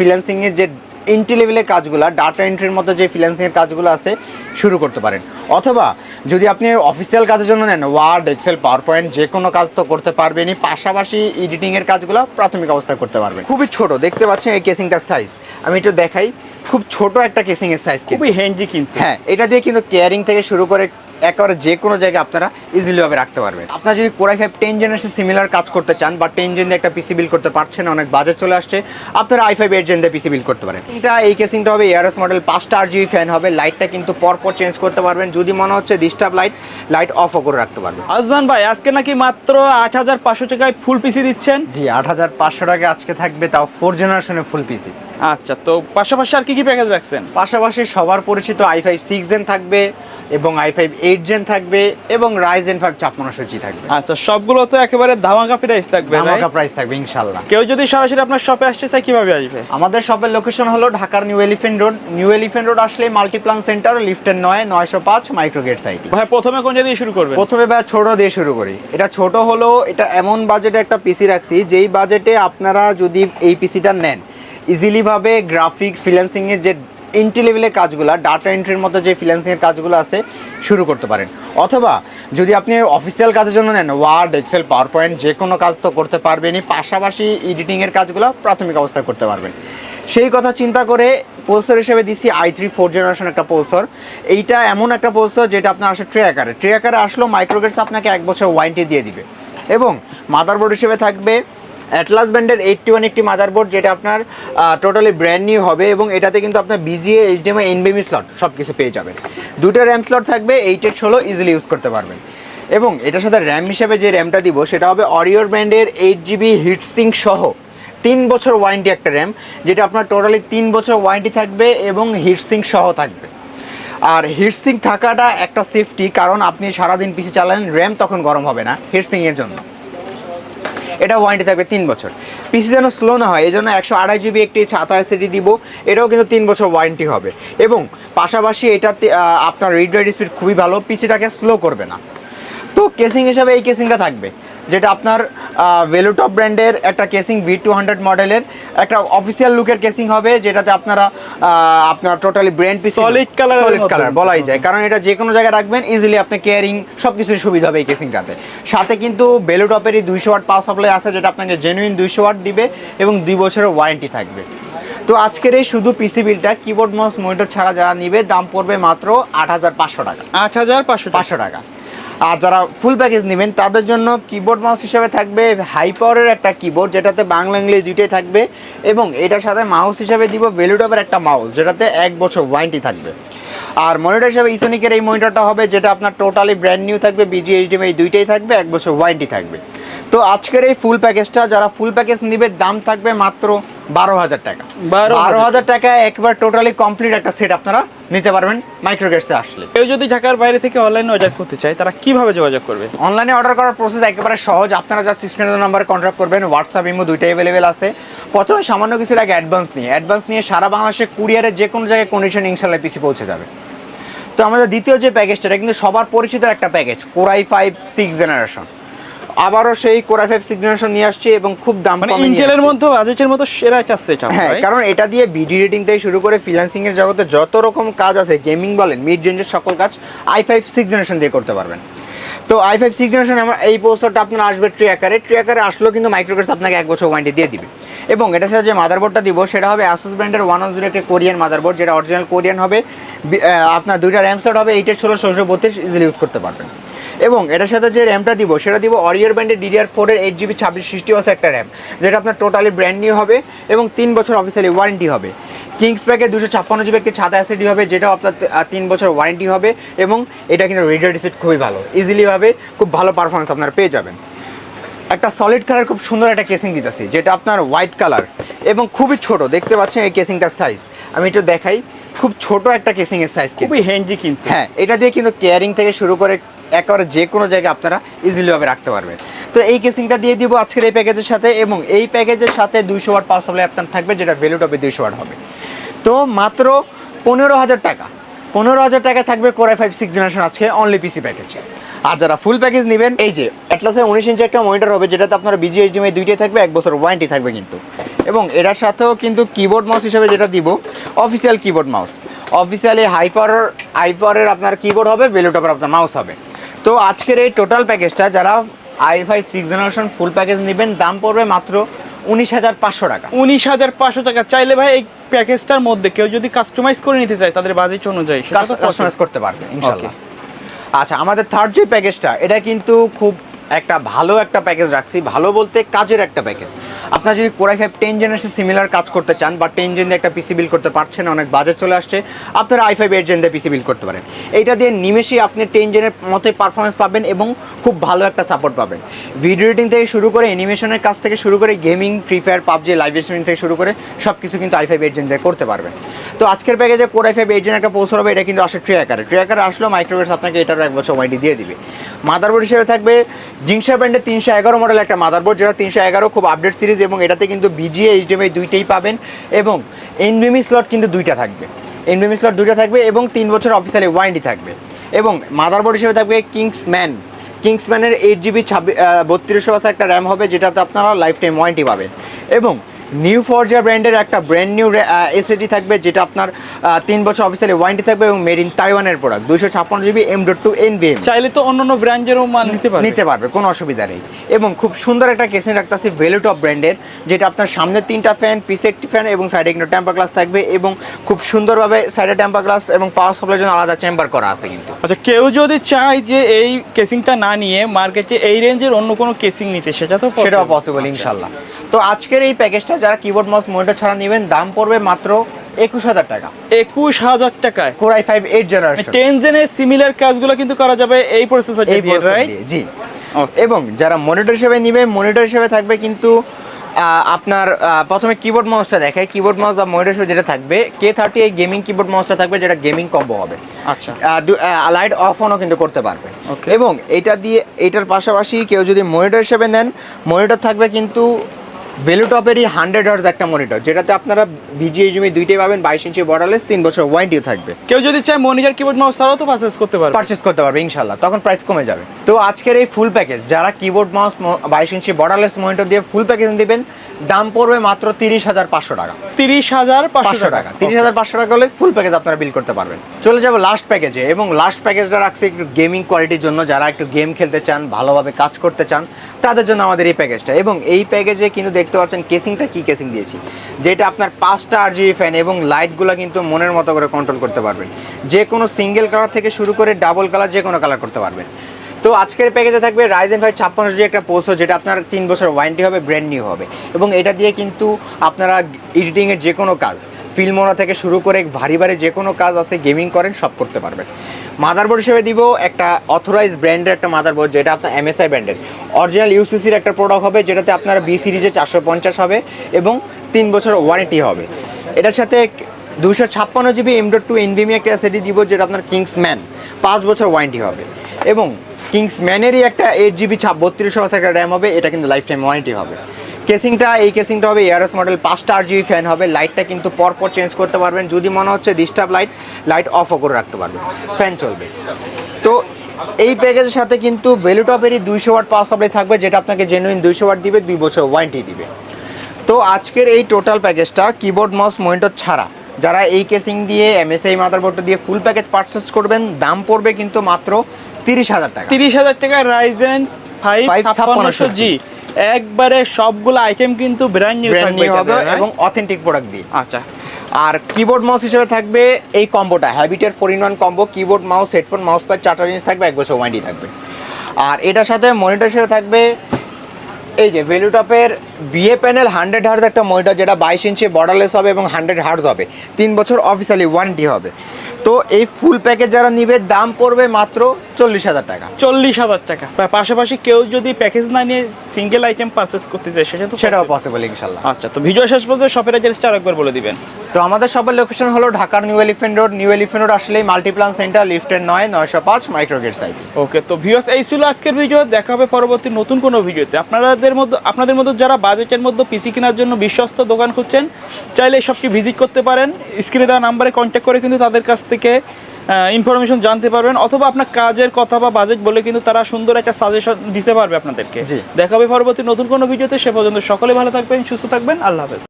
ফ্রিল্যান্সিংয়ের যে এন্ট্রি লেভেলের কাজগুলো ডাটা এন্ট্রির মতো যে ফ্রিল্যান্সিংয়ের কাজগুলো আছে শুরু করতে পারেন। অথবা যদি আপনি অফিসিয়াল কাজের জন্য নেন ওয়ার্ড এক্সেল পাওয়ার পয়েন্ট যে কোনো কাজ তো করতে পারবেনই পাশাপাশি এডিটিংয়ের কাজগুলো প্রাথমিক অবস্থায় করতে পারবেন। খুবই ছোট দেখতে পাচ্ছেন এই কেসিংটার সাইজ আমি একটু দেখাই খুব ছোট একটা কেসিংয়ের সাইজ খুবই হ্যান্ডি কিন্তু। হ্যাঁ এটা দিয়ে কিন্তু কেয়ারিং থেকে শুরু করে একেবারে যে কোনো জায়গায় আপনারা ইজিলি ভাবে রাখতে পারবেন। আপনারা যদি core i five ten generation similar কাজ করতে চান বা টেন জেন দিয়ে একটা পিসি বিল করতে পারছেন অনেক বাজেট চলে আসছে আপনারা আই ফাইভ এইট জেন দিয়ে পিসি বিল করতে পারেন। এটা এই কেসিংটা হবে এয়ারএস মডেল পাঁচটা আর জিবি ফ্যান হবে লাইটটা কিন্তু পরপর চেঞ্জ করতে পারবেন। যদি মনে হচ্ছে ডিস্টার্ব লাইট লাইট অফও করে রাখতে পারবেন। আজমান ভাই আজকে নাকি মাত্র আট হাজার পাঁচশো টাকায় ফুল পিসি দিচ্ছেন? জি আট হাজার পাঁচশো টাকা আজকে থাকবে তাও ফোর জেনারেশনের ফুল পিসি আচ্ছা তো পাশাপাশি আর কি কি প্যাকেজ রাখছেন? পাশাপাশি সবার পরিচিত আই ফাইভ সিক্স জেন থাকবে এবং আই ফাইভ এইট জেন থাকবে এবং রাইজেন ফাইভ ছাপ্পান্ন সূচি থাকবে। আচ্ছা সবগুলো তো একেবারে ধামাকা প্রাইস থাকবে ধামাকা প্রাইস থাকবে ইনশাল্লাহ। কেউ যদি সরাসরি আপনার শপে আসতে চায় কীভাবে আসবে? আমাদের শপের লোকেশন হলো ঢাকার new elephant road new elephant road আসলে মাল্টিপ্লান সেন্টার লিফটের নয় নয়শো পাঁচ মাইক্রোগেট সাইট ভাই প্রথমে কোন জায়গায় শুরু করবে প্রথমে ভাই ছোট দিয়ে শুরু করি। এটা ছোট হলো এটা এমন বাজেটে একটা পিসি রাখছি যেই বাজেটে আপনারা যদি এই পিসিটা নেন ইজিলিভাবে গ্রাফিক্স ফ্রিল্যান্সিংয়ের যে এন্ট্রি লেভেলের কাজগুলো ডাটা এন্ট্রির মতো যে ফ্রিল্যান্সিংয়ের কাজগুলো আছে, শুরু করতে পারেন। অথবা, যদি আপনি অফিসিয়াল কাজের জন্য নেন ওয়ার্ড এক্সেল পাওয়ার পয়েন্ট যে কোনো কাজ তো করতে পারবেনই, পাশাপাশি এডিটিংয়ের কাজগুলো প্রাথমিক অবস্থায় করতে পারবেন। সেই কথা চিন্তা করে পোলসর হিসেবে দিছি আই থ্রি ফোর জেনারেশন একটা পোলসর এইটা এমন একটা পোলসর যেটা আপনার আসে ট্রে আকারে ট্রে আকারে আসলেও মাইক্রোগেটস আপনাকে এক বছর ওয়ারেন্টি দিয়ে দিবে। এবং মাদারবোর্ড হিসেবে থাকবে অ্যাটলাস ব্র্যান্ডের এইটটি ওয়ান একটি মাদারবোর্ড যেটা আপনার টোটালি ব্র্যান্ড নিউ হবে এবং এটাতে কিন্তু আপনার বিজিএ এইচডিএমআই এনবিএমি স্লট সব কিছু পেয়ে যাবেন। দুটো র্যাম স্লট থাকবে এইটের ষোলো ইজিলি ইউজ করতে পারবেন। এবং এটার সাথে র্যাম হিসেবে যে র্যামটা দিব, সেটা হবে অরিওর ব্র্যান্ডের এইট জিবি হিটসিং সহ। তিন বছর ওয়ারেন্টি একটা র্যাম যেটা আপনার টোটালি তিন বছর ওয়ারেন্টি থাকবে এবং হিটসিং সহ থাকবে। আর হিটসিং থাকাটা একটা সেফটি কারণ আপনি সারাদিন পিছিয়ে চালান র্যাম তখন গরম হবে না হিটসিংয়ের জন্য। এটা ওয়ারেন্টি থাকবে তিন বছর। পিসি যেন স্লো না হয় এই জন্য একশো আড়াই জিবি একটি ছাতা এসিডি দিব, এটাও কিন্তু তিন বছর ওয়ারেন্টি হবে। এবং পাশাপাশি এটাতে আপনার রিড রাইড স্পিড খুবই ভালো পিসিটাকে স্লো করবে না। তো কেসিং হিসাবে এই কেসিংটা থাকবে। যেটা আপনার ভেলুটপ ব্র্যান্ডের একটা কেসিং ভি টু হান্ড্রেড মডেলের একটা অফিসিয়াল লুকের কেসিং হবে যেটাতে আপনারা আপনার টোটালি ব্র্যান্ড পিসি colour এর সলিড কালার বলাই যায়। কারণ এটা যে কোনো জায়গায় রাখবেন ইজিলি আপনি কেয়ারিং সব কিছুর সুবিধা হবে এই কেসিংটাতে সাথে কিন্তু বেলুটপেরই দুইশো ওয়াট পাওয়ার সাপ্লাই আছে যেটা আপনাকে জেনুইন দুইশো ওয়াট দিবে এবং দুই বছরের ওয়ারেন্টি থাকবে। তো আজকের এই শুধু পিসি বিলটা কিবোর্ড মাউস মনিটর ছাড়া যারা নিবে দাম পড়বে মাত্র আট হাজার পাঁচশো টাকা। আট হাজার পাঁচশো পাঁচশো টাকা। আর যারা ফুল প্যাকেজ নেবেন, তাদের জন্য কিবোর্ড মাউস হিসেবে থাকবে হাই পাওয়ারের একটা কিবোর্ড যেটাতে বাংলা, ইংলিশ দুইটাই থাকবে এবং এটার সাথে মাউস হিসেবে দিব ভেলুটপের একটা মাউস যেটাতে এক বছর ওয়ারেন্টি থাকবে। আর মনিটর হিসাবে ইসোনিকের এই মনিটরটা হবে, যেটা আপনার টোটালি ব্র্যান্ড নিউ থাকবে বিজি এইচডিএমআই দুইটাই থাকবে, এক বছর ওয়ারেন্টি থাকবে। তো আজকের এই ফুল প্যাকেজটা যারা ফুল প্যাকেজ নিবে, দাম থাকবে মাত্র বারো হাজার টাকা। 12,000 বারো হাজার টাকা একবার টোটালি কমপ্লিট একটা সেট আপনারা নিতে পারবেন মাইক্রোগেটসে আসলে। কেউ যদি ঢাকার বাইরে থেকে অনলাইনে অর্ডার করতে চায় তারা কীভাবে যোগাযোগ করবে? অনলাইনে অর্ডার করার প্রসেস একেবারে সহজ। আপনারা জাস্ট স্ক্রিনের নাম্বারে কন্ট্যাক্ট করবেন হোয়াটসঅ্যাপ ইমো দুইটাই অ্যাভেলেবেল আছে। প্রথমে সামান্য কিছু আগে অ্যাডভান্স নিয়ে। অ্যাডভান্স নিয়ে সারা বাংলাদেশে কুরিয়ারে যে কোনো জায়গায় কন্ডিশন ইনশাল্লাহ পিসি পৌঁছে যাবে। তো আমাদের দ্বিতীয় যে প্যাকেজটা এটা কিন্তু সবার পরিচিত একটা package core i five six generation আবারও সেই কোরাই ফাইভ সিক্স জেনারেশন নিয়ে আসছে এবং খুব দাম মানে কমে ইন্টেলের মধ্যে বাজেটের মতো সেরা একটা সেট হ্যাঁ কারণ এটা দিয়ে ভিডিও এডিটিং থেকে শুরু করে ফ্রিল্যান্সিং এর জগতে যত রকম কাজ আছে গেমিং বলেন মিড রেঞ্জের সকল কাজ আই ফাইভ সিক্স জেনারেশন দিয়ে করতে পারবেন। তো আই ফাইভ সিক্স জেনারেশন আমার এই পোস্টারটা আপনার আসবে ট্রি আকারে ট্রি আকারে আসলেও কিন্তু মাইক্রোকেটস আপনাকে এক বছর ওয়ারেন্টি দিয়ে দিবে। এবং এটার সাথে যে মাদারবোর্ডটা দিব সেটা হবে আসুস ব্র্যান্ডের ওয়ান জিরো একটা কোরিয়ান মাদারবোর্ড যেটা অরিজিনাল কোরিয়ান হবে আপনার দুইটা র্যাম স্লট হবে এইটের ষোলো ষোলোশো বত্রিশ ইজিলি ইউজ করতে পারবেন। এবং এটার সাথে যে র্যামটা দিব সেটা দিব অরিয়ার ব্র্যান্ডের ডিডিআর ফোরের এইট জিবি ছাব্বিশ সিক্সটি ওয়াস একটা র্যাম যেটা আপনার টোটালি ব্র্যান্ড নিউ হবে এবং তিন বছর অফিসিয়ালি ওয়ারেন্টি হবে। কিংস প্যাকে দুশো ছাপ্পান্ন জিবি একটি ছাতা অ্যাসিডি হবে যেটাও আপনার তিন বছর ওয়ারেন্টি হবে এবং এটা কিন্তু রেডিও ডিসিট খুবই ভালো। ইজিলিভাবে খুব ভালো পারফরমেন্স আপনারা পেয়ে যাবেন। একটা সলিড কালার খুব সুন্দর একটা কেসিং দিতেছি যেটা আপনার হোয়াইট কালার এবং খুবই ছোট দেখতে পাচ্ছেন এই কেসিংটার সাইজ আমি একটু দেখাই খুব ছোট একটা কেসিংয়ের সাইজ খুবই হ্যান্ডি কিন্তু। হ্যাঁ এটা দিয়ে কিন্তু কেয়ারিং থেকে শুরু করে একেবারে যে কোনো জায়গায় আপনারা ইজিলিভাবে রাখতে পারবেন। তো এই কেসিংটা দিয়ে দিব আজকের এই প্যাকেজের সাথে এবং এই প্যাকেজের সাথে দুইশো ওয়াট পাওয়ার সাপ্লাই আপনার থাকবে, যেটা ভ্যালু হবে দুইশো ওয়াট হবে। তো মাত্র পনেরো হাজার টাকা। পনেরো হাজার টাকা থাকবে core i five six generation আজকে অনলি পিসি প্যাকেজ আর যারা ফুল প্যাকেজ নেবেন, এই যে অ্যাটলাসের উনিশ ইঞ্চি একটা মনিটর হবে, যেটাতে আপনার বিজি এইচডিএমআই দুইটাই থাকবে, এক বছর ওয়ারেন্টি থাকবে কিন্তু। এবং এটার সাথেও কিন্তু কিবোর্ড মাউস হিসেবে যেটা দিব official keyboard mouse officially hyper হাইপারের আপনার কিবোর্ড হবে বেলুটপের আপনার মাউস হবে। তো আজকের এই টোটাল প্যাকেজটা যারা i five six generation full package নেবেন দাম পড়বে মাত্র উনিশ হাজার পাঁচশো টাকা। উনিশ হাজার পাঁচশো টাকা। চাইলে ভাই এই প্যাকেজটার মধ্যে কেউ যদি কাস্টমাইজ করে নিতে চায় তাদের বাজেট অনুযায়ী সেটা কাস্টমাইজ করতে পারবে ইনশাল্লাহ আচ্ছা আমাদের থার্ড যে প্যাকেজটা এটা কিন্তু খুব একটা ভালো একটা প্যাকেজ রাখছি, ভালো বলতে কাজের একটা প্যাকেজ আপনার যদি core i five ten generation similar কাজ করতে চান বা টেন জেন দিয়ে একটা পিসি বিল করতে পারছেন, অনেক বাজেট চলে আসছে, আপনারা আই ফাইভ এইট জেন দিয়ে পিসি বিল করতে পারেন। এইটা দিয়ে নিমেষেই আপনি টেন জেনের মতোই পারফরমেন্স পাবেন এবং খুব ভালো একটা সাপোর্ট পাবেন। ভিডিও এডিটিং থেকে শুরু করে অ্যানিমেশনের কাজ থেকে শুরু করে gaming free fire PUBG live streaming থেকে শুরু করে সব কিছু কিন্তু আই ফাইভ এইট জেন দিয়ে করতে পারবেন। তো আজকের প্যাকেজে কোরাই ফাইভ এইট জেন একটা পৌঁছ হবে, এটা কিন্তু আসে ট্রে আকারে ট্রে আকারে আসলেও মাইক্রোওয়েভস আপনাকে এটারও এক বছর ওয়ারেন্টি দিয়ে দিবে। মাদারবোর্ড হিসেবে থাকবে জিংসা ব্র্যান্ডের তিনশো এগারো মডেল একটা মাদারবোর্ড যেটা তিনশো এগারো খুব আপডেট সিরিজ এবং এটাতে কিন্তু বিজিএ এইচডিএমআই দুইটাই পাবেন এবং এনবিএমি স্লট কিন্তু দুইটা থাকবে। এনবিএমি স্লট দুইটা থাকবে এবং তিন বছর অফিসিয়ালি ওয়ারেন্টি থাকবে। এবং মাদারবোর্ড হিসেবে থাকবে কিংসম্যান কিংসম্যানের এইট জিবি ছাব্বিশ বত্রিশশো একটা র্যাম হবে, যেটাতে আপনারা লাইফ টাইম ওয়ারেন্টি পাবেন। এবং নিউ ফরজা ব্র্যান্ডের একটা ব্র্যান্ড নিউ এসএডি থাকবে যেটা আপনার তিন বছর অফিসিয়ালি ওয়ারেন্টি থাকবে এবং মেড ইন তাইওয়ানের প্রোডাক্ট দুশো ছাপ্পান্ন GB M dot two N VM চাইলে তো অন্য অন্য ব্র্যান্ডেরও মাল নিতে পারবে। নিতে পারবে কোনো অসুবিধা নেই। এবং খুব সুন্দর একটা কেসিং রাখতেছি ভেলুটপ ব্র্যান্ডের যেটা আপনার সামনে তিনটা ফ্যান পিছে একটি ফ্যান এবং সাইডে কিন্তু টেম্পার গ্লাস থাকবে এবং খুব সুন্দরভাবে সাইডে টেম্পার গ্লাস এবং পাওয়ার সাপ্লাইয়ের জন্য আলাদা চেম্বার করা আছে কিন্তু। আচ্ছা কেউ যদি চায় যে এই কেসিংটা না নিয়ে মার্কেটে এই রেঞ্জের অন্য কোনো কেসিং নিতে সেটা তো সেটাও পসিবল আচ্ছা। ইনশাল্লাহ তো আজকের এই প্যাকেজটা যারা কিবোর্ড মাউস মনিটর ছাড়া নেবেন দাম পড়বে মাত্র একুশ হাজার টাকা। একুশ হাজার টাকায়? Core i five eight generation ten জেনের similar কাজগুলো কিন্তু করা যাবে এই প্রসেসর এই জি। এবং যারা মনিটর হিসেবে নিবে মনিটর হিসেবে থাকবে কিন্তু আপনার প্রথমে কিবোর্ড মাউসটা দেখায়। কিবোর্ড মাউস বা মনিটর হিসেবে যেটা থাকবে কে থার্টি এই গেমিং কিবোর্ড মাউসটা থাকবে যেটা গেমিং কম্বো হবে। আচ্ছা। লাইট অফ অনও কিন্তু করতে পারবে. এবং এটা দিয়ে এটার পাশাপাশি কেউ যদি মনিটর হিসেবে নেন মনিটর থাকবে কিন্তু ভেলুটপেরই হান্ড্রেড হার্স একটা মনিটর যেটাতে আপনারা ভিজিএইচমি দুইটাই পাবেন বাইশ ইঞ্চি বর্ডারলেস তিন বছর ওয়ারেন্টিও থাকবে। কেউ যদি চায় মনিটর কিবোর্ড মাউস ছাড়াও তো পারচেস করতে পারবে। পারচেস করতে পারবে ইনশাল্লাহ তখন প্রাইস কমে যাবে। তো আজকের এই ফুল প্যাকেজ যারা কিবোর্ড মাউস বাইশ ইঞ্চি বর্ডারলেস মনিটর দিয়ে ফুল প্যাকেজ দিবেন দাম পড়বে মাত্র তিরিশ হাজার পাঁচশো টাকা। তিরিশ হাজার পাঁচশো টাকা তিরিশ হাজার পাঁচশো টাকা হলে ফুল প্যাকেজ আপনারা বিল করতে পারবেন। চলে যাব লাস্ট প্যাকেজে এবং লাস্ট প্যাকেজটা রাখছে একটু গেমিং কোয়ালিটির জন্য যারা একটু গেম খেলতে চান ভালোভাবে কাজ করতে চান তাদের জন্য আমাদের এই প্যাকেজটা এবং এই প্যাকেজে কিন্তু দেখতে পাচ্ছেন কেসিংটা কি কেসিং দিয়েছি। যেটা আপনার পাঁচটা আর জিবি ফ্যান এবং লাইটগুলো কিন্তু মনের মতো করে কন্ট্রোল করতে পারবেন। যে কোনো সিঙ্গেল কালার থেকে শুরু করে ডাবল কালার যে কোনো কালার করতে পারবেন। তো আজকের প্যাকেজে থাকবে রাইজেন ফাইভ ছাপ্পান্ন জি একটা পোস্ট যেটা আপনার তিন বছর ওয়ারেন্টি হবে ব্র্যান্ড নিউ হবে। এবং এটা দিয়ে কিন্তু আপনারা এডিটিংয়ের যে কোনো কাজ ফিল্মোনা থেকে শুরু করে ভারী ভারী যে কোনো কাজ আছে গেমিং করেন, সব করতে পারবেন। মাদারবোর্ড হিসেবে দিব একটা অথরাইজ ব্র্যান্ডের একটা মাদারবোর্ড যেটা আপনার এমএসআই ব্র্যান্ডের অরিজিনাল ইউসিসির একটা প্রোডাক্ট হবে, যেটাতে আপনারা বি সিরিজে চারশো পঞ্চাশ হবে এবং তিন বছর ওয়ারেন্টি হবে। এটার সাথে দুশো ছাপ্পান্ন GB M dot two NVMe একটা এসএডি দিব, যেটা আপনার কিংস ম্যান পাঁচ বছর ওয়ারেন্টি হবে। এবং কিংস ম্যানেরই একটা এইট জিবি ছাপ বত্রিশশো একটা র্যাম হবে, এটা কিন্তু লাইফ টাইম ওয়ারেন্টি হবে। কেসিংটা এই কেসিংটা হবে এয়ারএস মডেল পাঁচটা আর জিবি ফ্যান হবে লাইটটা কিন্তু পরপর চেঞ্জ করতে পারবেন যদি মনে হচ্ছে ডিস্টার্ব লাইট লাইট অফও করে রাখতে পারবেন ফ্যান চলবে। তো এই প্যাকেজের সাথে কিন্তু ভ্যালুটপেরই দুইশো ওয়াট পাওয়ার সাপ্লাই থাকবে যেটা আপনাকে জেনুইন দুইশো ওয়াট দিবে দুই বছর ওয়ারেন্টি দিবে। তো আজকের এই টোটাল প্যাকেজটা কিবোর্ড মাউস মনিটর ছাড়া যারা এই কেসিং দিয়ে এমএসআই মাদারবোর্ডটা দিয়ে ফুল প্যাকেজ পারচেস করবেন দাম পড়বে কিন্তু মাত্র তিরিশ হাজার টাকা। তিরিশ হাজার টাকায় রাইজেন ফাইভ ছাপ্পান্নশো জি একবারে সবগুলো আইটেম কিন্তু ব্র্যান্ড নিউ থাকবে হবে এবং অথেন্টিক প্রোডাক্ট দিয়ে। আচ্ছা। আর কিবোর্ড মাউস হিসেবে থাকবে এই কম্বোটা হ্যাবিটের four in one combo keyboard mouse headphone mouse pad চারটা জিনিস থাকবে এক বছর ওয়ারেন্টি থাকবে। আর এটার সাথে মনিটর হিসেবে থাকবে এই যে ভ্যালুটপের বিএ প্যানেল হান্ড্রেড হার্জ একটা মনিটর যেটা বাইশ ইঞ্চি বর্ডারলেস হবে এবং হান্ড্রেড হার্জ হবে। তিন বছর অফিসিয়ালি ওয়ারেন্টি হবে। তো এই ফুল প্যাকেজ যারা নিবে দাম পড়বে মাত্র চল্লিশ হাজার টাকা। চল্লিশ হাজার টাকা। পাশাপাশি কেউ যদি প্যাকেজ না নিয়ে সিঙ্গেল আইটেম পারচেস করতে চায় সেটা তো সেটাও পসিবল ইনশাল্লাহ। আচ্ছা তো ভিডিও শেষ পর্যন্ত শপের অ্যাড্রেসটা আরেকবার বলে দিবেন। তো আমাদের সবার লোকেশন হলো ঢাকার new elephant road new elephant road আসলেই মাল্টিপ্লান সেন্টার লিফটের নয় নয়শো পাঁচ মাইক্রোগেট সাইট ওকে তো ভিউয়ার্স এই ছিল আজকের ভিডিও দেখা হবে পরবর্তী নতুন কোনো ভিডিওতে আপনাদের মধ্যে আপনাদের মধ্যে যারা বাজেটের মধ্যে পিসি কেনার জন্য বিশ্বস্ত দোকান খুঁজছেন চাইলে সবটি ভিজিট করতে পারেন। স্ক্রিনে দেওয়া নাম্বারে কন্ট্যাক্ট করে কিন্তু তাদের কাছ থেকে ইনফরমেশন জানতে পারবেন অথবা আপনার কাজের কথা বা বাজেট বলে কিন্তু তারা সুন্দর একটা সাজেশন দিতে পারবে আপনাদেরকে। দেখাবে দেখা হবে পরবর্তী নতুন কোনো ভিডিওতে সে পর্যন্ত সকলে ভালো থাকবেন সুস্থ থাকবেন আল্লাহ হাফেজ।